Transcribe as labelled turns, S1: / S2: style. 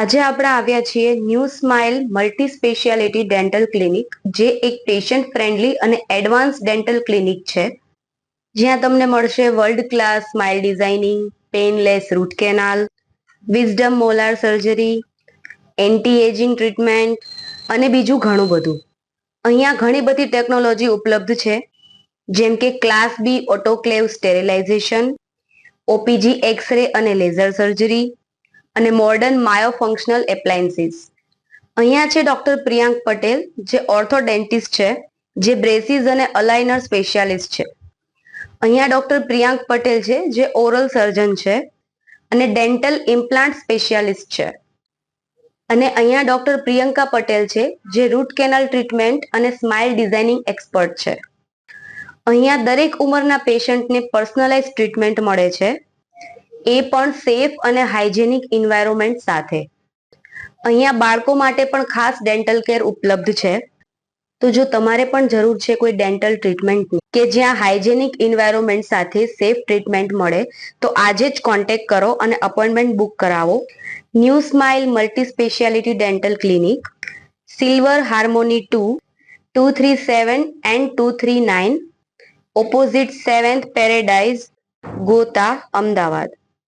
S1: આજે આપણે આવ્યા છીએ new smile multi speciality dental clinic, જે એક પેશન્ટ ફ્રેન્ડલી અને એડવાન્સ ડેન્ટલ ક્લિનિક છે. જ્યાં તમને મળશે world class smile designing painless root canal wisdom molar surgery anti ageing treatment અને બીજું ઘણું બધું. અહીંયા ઘણી બધી ટેકનોલોજી ઉપલબ્ધ છે, જેમ કે class B autoclave sterilisation OPG X ray અને લેઝર સર્જરી અને મોર્ડન માયો ફંક્શનલ એપ્લાયન્સીસ અહીંયા છે ડોક્ટર પ્રિયાંક પટેલ, જે ઓર્થોડેન્ટિસ્ટ છે, જે બ્રેસીસ અને અલાઇનર સ્પેશિયાલિસ્ટ છે. અહીંયા ડોક્ટર પ્રિયાંક પટેલ છે, જે ઓરલ સર્જન છે અને ડેન્ટલ ઇમ્પ્લાન્ટ સ્પેશિયાલિસ્ટ છે. અને અહીંયા ડોક્ટર પ્રિયંકા પટેલ છે, જે રૂટ કેનાલ ટ્રીટમેન્ટ અને સ્માઇલ ડિઝાઇનિંગ એક્સપર્ટ છે. અહીંયા દરેક ઉંમરના પેશન્ટને પર્સનલાઇઝ ટ્રીટમેન્ટ મળે છે. એ પણ સેફ અને હાઇજેનિક ઇન્વાયરોમેન્ટ સાથે. અહીંયા બાળકો માટે પણ ખાસ ડેન્ટલ કેર ઉપલબ્ધ છે. તો જો તમારે પણ જરૂર છે કોઈ ડેન્ટલ ટ્રીટમેન્ટની કે જ્યાં હાઇજેનિક ઇન્વાયરોમેન્ટ સાથે સેફ ટ્રીટમેન્ટ મળે, તો આજે જ કોન્ટેક્ટ કરો અને અપોઇન્ટમેન્ટ બુક કરાવો. New smile multi speciality dental clinic silver harmony two two three seven and two three nine opposite seventh paradise Gota Ahmedabad